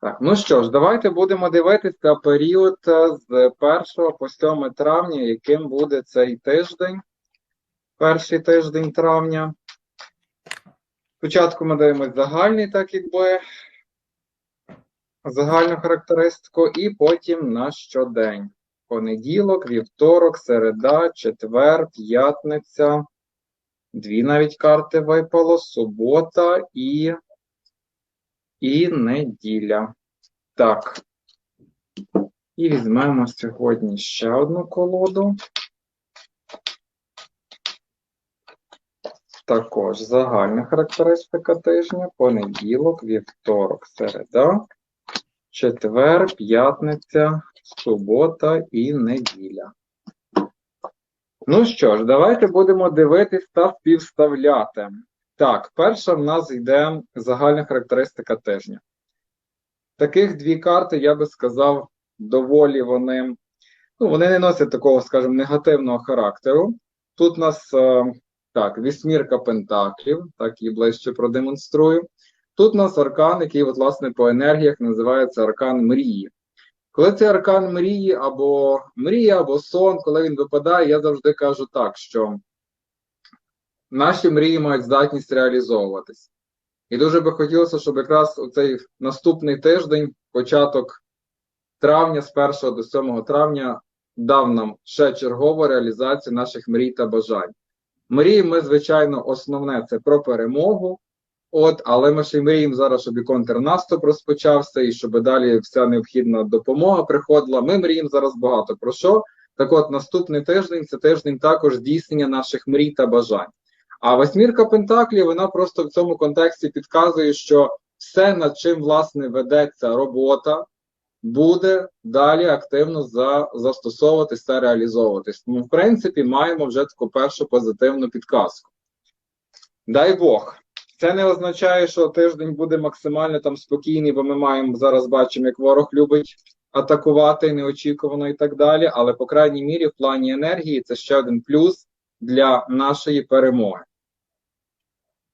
Так, ну що ж, давайте будемо дивитися період е, з 1 по 7 травня, яким буде цей тиждень, перший тиждень травня. Спочатку ми дивимося загальний, так якби, загальну характеристику, і потім на щодень. Понеділок, вівторок, середа, четвер, п'ятниця. Дві навіть карти випало, субота і, і неділя. Так. І візьмемо сьогодні ще одну колоду. Також загальна характеристика тижня, понеділок, вівторок, середа, четвер, п'ятниця, субота і неділя. Ну що ж, давайте будемо дивитись та співставляти. Так, перша в нас йде загальна характеристика тижня. Таких дві карти, я би сказав, доволі вони, ну, вони не носять такого, скажімо, негативного характеру. Тут у нас е, так, вісьмірка пентаклів, так і ближче продемонструю. Тут у нас аркан, який, от, власне, по енергіях називається аркан мрії. Коли це аркан мрії або мрія, або сон, коли він випадає, я завжди кажу так, що наші мрії мають здатність реалізовуватись. І дуже би хотілося, щоб якраз у цей наступний тиждень, початок травня, з 1 до 7 травня, дав нам ще чергову реалізацію наших мрій та бажань. Мрії ми, звичайно, основне це про перемогу. От, але ми ще й мріємо зараз, щоб і контрнаступ розпочався, і щоб далі вся необхідна допомога приходила. Ми мріємо зараз багато про що. Так от, наступний тиждень це тиждень також здійснення наших мрій та бажань. А восьмірка Пентаклів, вона просто в цьому контексті підказує, що все, над чим власне ведеться робота, буде далі активно за, застосовуватись та реалізовуватись. Тому, в принципі, маємо вже таку першу позитивну підказку. Дай Бог. Це не означає, що тиждень буде максимально там спокійний, бо ми маємо зараз бачимо, як ворог любить атакувати неочікувано і так далі. Але, по крайній мірі, в плані енергії це ще один плюс для нашої перемоги.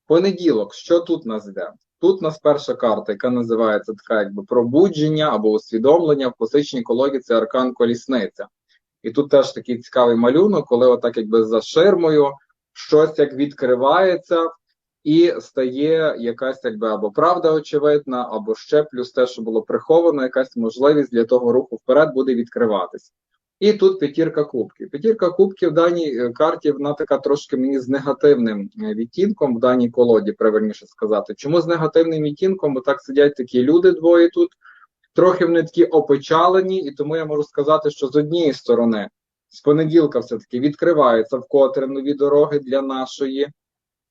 Понеділок, що тут нас йде? Тут у нас перша карта, яка називається така якби пробудження або усвідомлення в класичній колоді це аркан колісниця. І тут теж такий цікавий малюнок, коли отак якби за ширмою щось як відкривається і стає якась якби або правда очевидна, або ще плюс те, що було приховано, якась можливість для того руху вперед буде відкриватись. І тут п'ятірка кубків. П'ятірка кубків в даній е, карті вона така трошки мені з негативним е, відтінком в даній колоді, правильніше сказати. Чому з негативним відтінком? Бо так сидять такі люди двоє тут, трохи вони такі опечалені, і тому я можу сказати, що з однієї сторони, з понеділка, все-таки відкриваються вкотре нові дороги для нашої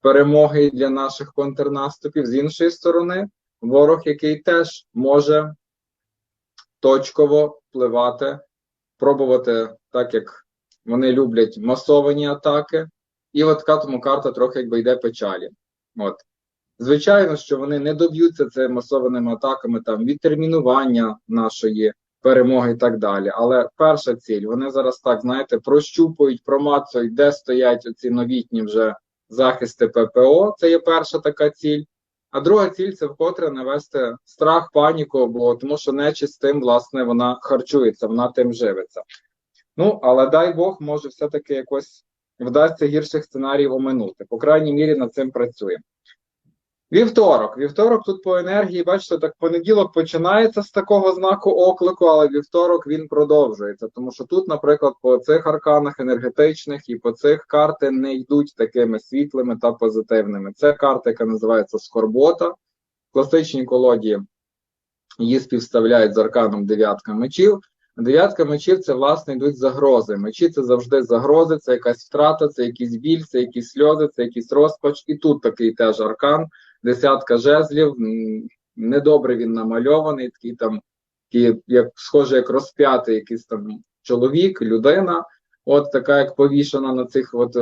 перемоги і для наших контрнаступів. З іншої сторони, ворог, який теж може точково впливати пробувати, так як вони люблять масовані атаки, і от така тому карта трохи якби йде печалі. От. Звичайно, що вони не доб'ються цими масованими атаками там відтермінування нашої перемоги і так далі. Але перша ціль, вони зараз так, знаєте, прощупують, промацують, де стоять оці новітні вже захисти ППО. Це є перша така ціль. А друга ціль це вкотре навести страх, паніку, бо тому що нечисть тим, власне, вона харчується, вона тим живиться. Ну, але дай Бог, може, все-таки якось вдасться гірших сценаріїв оминути. По крайній мірі над цим працюємо. Вівторок. Вівторок тут по енергії, бачите, так понеділок починається з такого знаку оклику, але вівторок він продовжується. Тому що тут, наприклад, по цих арканах енергетичних і по цих карти не йдуть такими світлими та позитивними. Це карта, яка називається Скорбота. В класичній колоді її співставляють з арканом дев'ятка мечів. Дев'ятка мечів це, власне, йдуть загрози. Мечі це завжди загрози, це якась втрата, це якийсь біль, це якісь сльози, це якийсь розпач. І тут такий теж аркан десятка жезлів. Недобре він намальований, такий там, такий, як схоже, як розп'ятий якийсь там чоловік, людина, от така, як повішена на цих от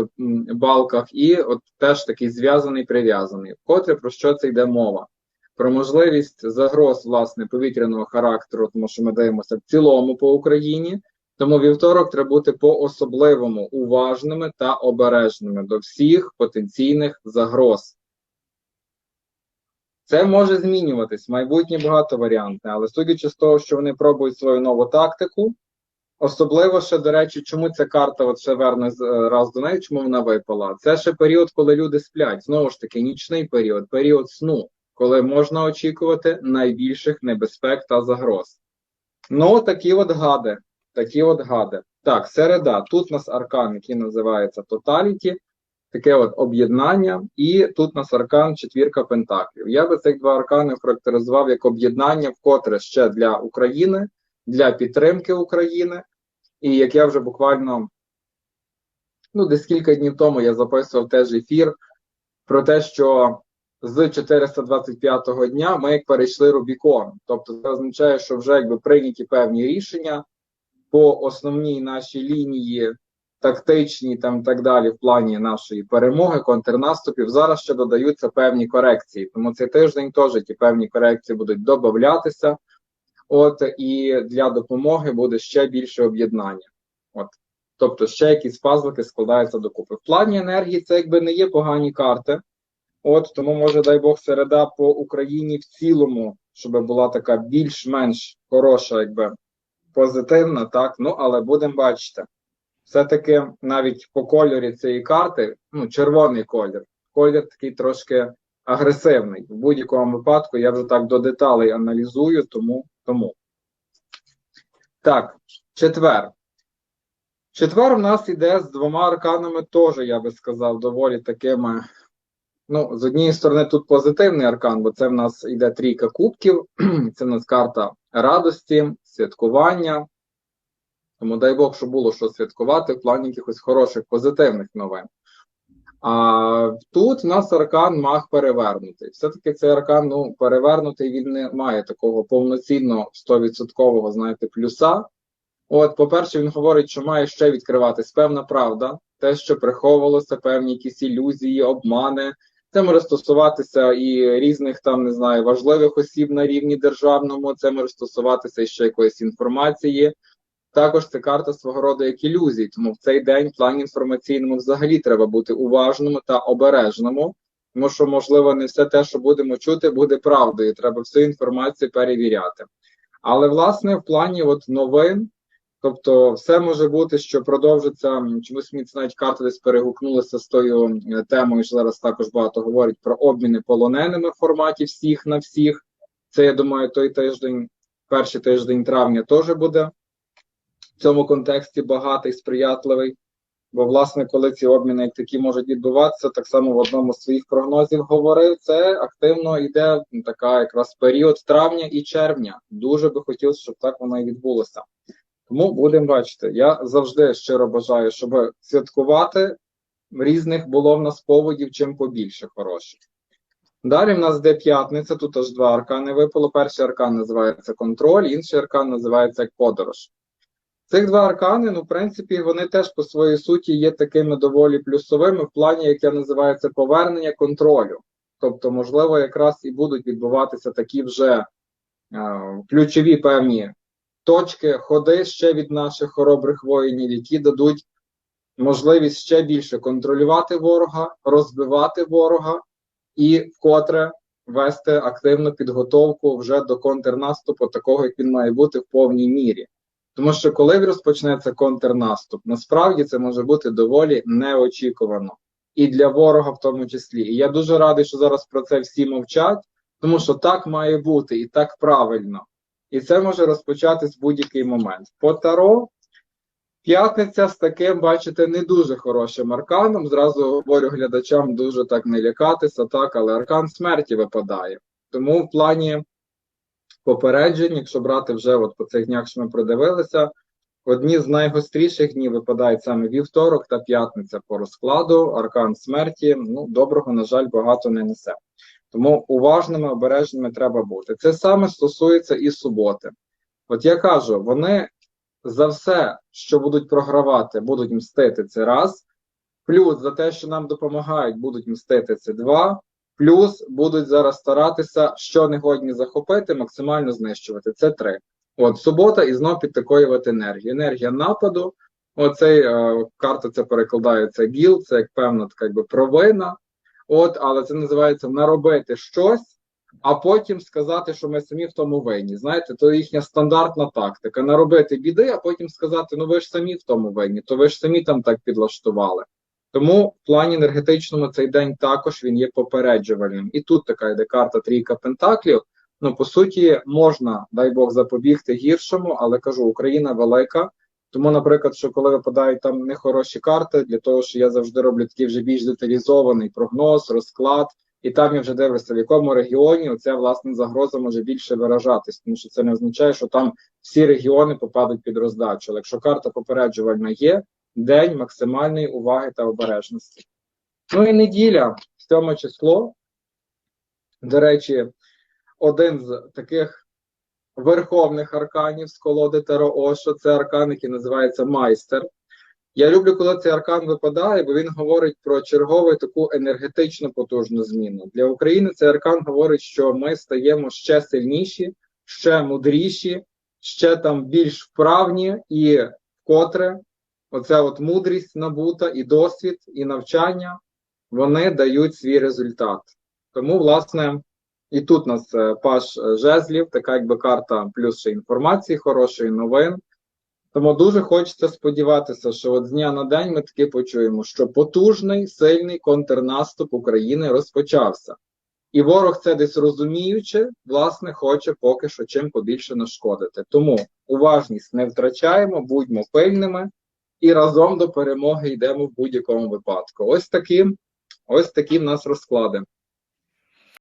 балках, і от теж такий зв'язаний, прив'язаний. Вкотре про що це йде мова? Про можливість загроз власне повітряного характеру, тому що ми дивимося в цілому по Україні. Тому вівторок треба бути по особливому уважними та обережними до всіх потенційних загроз. Це може змінюватись, майбутнє багато багатоваріантне, але судячи з того, що вони пробують свою нову тактику, особливо ще, до речі, чому ця карта, от ще верне раз до неї, чому вона випала? Це ще період, коли люди сплять. Знову ж таки, нічний період, період сну, коли можна очікувати найбільших небезпек та загроз. Ну, такі от гади. Такі от гади. Так, середа. Тут у нас аркан, який називається Totality таке от об'єднання, і тут нас аркан четвірка пентаклів. Я би цих два аркани характеризував як об'єднання, вкотре ще для України, для підтримки України. І як я вже буквально ну, десь кілька днів тому я записував теж ефір про те, що з 425-го дня ми як перейшли Рубікон. Тобто це означає, що вже якби прийняті певні рішення по основній нашій лінії тактичні там так далі в плані нашої перемоги, контрнаступів. Зараз ще додаються певні корекції. Тому цей тиждень теж ті певні корекції будуть додатися. От і для допомоги буде ще більше об'єднання. От. Тобто ще якісь пазлики складаються докупи. В плані енергії це якби не є погані карти. От тому, може, дай Бог, середа по Україні в цілому, щоб була така більш-менш хороша, якби позитивна, так. Ну, але будемо бачити все-таки навіть по кольорі цієї карти, ну, червоний колір, колір такий трошки агресивний. В будь-якому випадку я вже так до деталей аналізую, тому. тому. Так, четвер. Четвер у нас йде з двома арканами, теж, я би сказав, доволі такими. Ну, з однієї сторони, тут позитивний аркан, бо це в нас йде трійка кубків, це в нас карта радості, святкування, тому дай Бог, щоб було що святкувати в плані якихось хороших, позитивних новин. А тут в нас аркан маг перевернутий. Все-таки цей аркан ну, перевернутий, він не має такого повноцінного 100% знаєте, плюса. От, по-перше, він говорить, що має ще відкриватись певна правда, те, що приховувалося, певні якісь ілюзії, обмани. Це може стосуватися і різних там, не знаю, важливих осіб на рівні державному, це може стосуватися ще якоїсь інформації. Також це карта свого роду як ілюзій, тому в цей день в плані інформаційному взагалі треба бути уважному та обережному, тому що, можливо, не все те, що будемо чути, буде правдою. Треба всю інформацію перевіряти. Але, власне, в плані от новин, тобто, все може бути, що продовжиться, чомусь мені навіть карта десь перегукнулася з тою темою, що зараз також багато говорять про обміни полоненими в форматі всіх на всіх. Це, я думаю, той тиждень, перший тиждень травня теж буде в цьому контексті багатий, сприятливий. Бо, власне, коли ці обміни такі можуть відбуватися, так само в одному з своїх прогнозів говорив, це активно йде така якраз період травня і червня. Дуже би хотілося, щоб так воно і відбулося. Тому будемо бачити. Я завжди щиро бажаю, щоб святкувати різних було в нас поводів чим побільше хороших. Далі в нас де п'ятниця, тут аж два аркани випало. Перший аркан називається контроль, інший аркан називається як подорож. Цих два аркани, ну, в принципі, вони теж по своїй суті є такими доволі плюсовими в плані, яке називається повернення контролю. Тобто, можливо, якраз і будуть відбуватися такі вже е, ключові певні точки, ходи ще від наших хоробрих воїнів, які дадуть можливість ще більше контролювати ворога, розбивати ворога і вкотре вести активну підготовку вже до контрнаступу, такого як він має бути в повній мірі. Тому що коли розпочнеться контрнаступ, насправді це може бути доволі неочікувано і для ворога в тому числі. І я дуже радий, що зараз про це всі мовчать, тому що так має бути і так правильно. І це може розпочатись в будь-який момент. По Таро п'ятниця з таким, бачите, не дуже хорошим арканом. Зразу говорю глядачам дуже так не лякатися, так, але аркан смерті випадає. Тому в плані попереджень, якщо брати вже от по цих днях, що ми продивилися, одні з найгостріших днів випадають саме вівторок та п'ятниця по розкладу, аркан смерті. Ну, доброго, на жаль, багато не несе. Тому уважними, обережними треба бути. Це саме стосується і суботи. От я кажу, вони за все, що будуть програвати, будуть мстити це раз. Плюс за те, що нам допомагають, будуть мстити це два. Плюс будуть зараз старатися, що не годні захопити, максимально знищувати. Це три. От субота і знов підтакоювати енергію. Енергія нападу. Оцей е, карта це перекладається гіл, це як певна така якби провина. От, але це називається наробити щось, а потім сказати, що ми самі в тому винні. Знаєте, то їхня стандартна тактика. Наробити біди, а потім сказати: ну ви ж самі в тому винні, то ви ж самі там так підлаштували. Тому в плані енергетичному цей день також він є попереджувальним. І тут така йде карта трійка пентаклів. Ну, по суті, можна, дай Бог, запобігти гіршому, але кажу, Україна велика. Тому, наприклад, що коли випадають там нехороші карти, для того, що я завжди роблю такий вже більш деталізований прогноз, розклад, і там я вже дивлюся, в якому регіоні оця власне загроза може більше виражатись, тому що це не означає, що там всі регіони попадуть під роздачу. Але якщо карта попереджувальна є, день максимальної уваги та обережності. Ну і неділя, 7 число. До речі, один з таких верховних арканів з колоди Таро Ошо, це аркан, який називається майстер. Я люблю, коли цей аркан випадає, бо він говорить про чергову таку енергетичну потужну зміну. Для України цей аркан говорить, що ми стаємо ще сильніші, ще мудріші, ще там більш вправні, і вкотре оця от мудрість набута, і досвід, і навчання вони дають свій результат. Тому, власне, і тут у нас е, паш е, жезлів, така якби карта плюс ще інформації, хорошої новин. Тому дуже хочеться сподіватися, що от з дня на день ми таки почуємо, що потужний, сильний контрнаступ України розпочався. І ворог це десь розуміючи, власне, хоче поки що чим побільше нашкодити. Тому уважність не втрачаємо, будьмо пильними і разом до перемоги йдемо в будь-якому випадку. Ось такі, ось такі в нас розклади.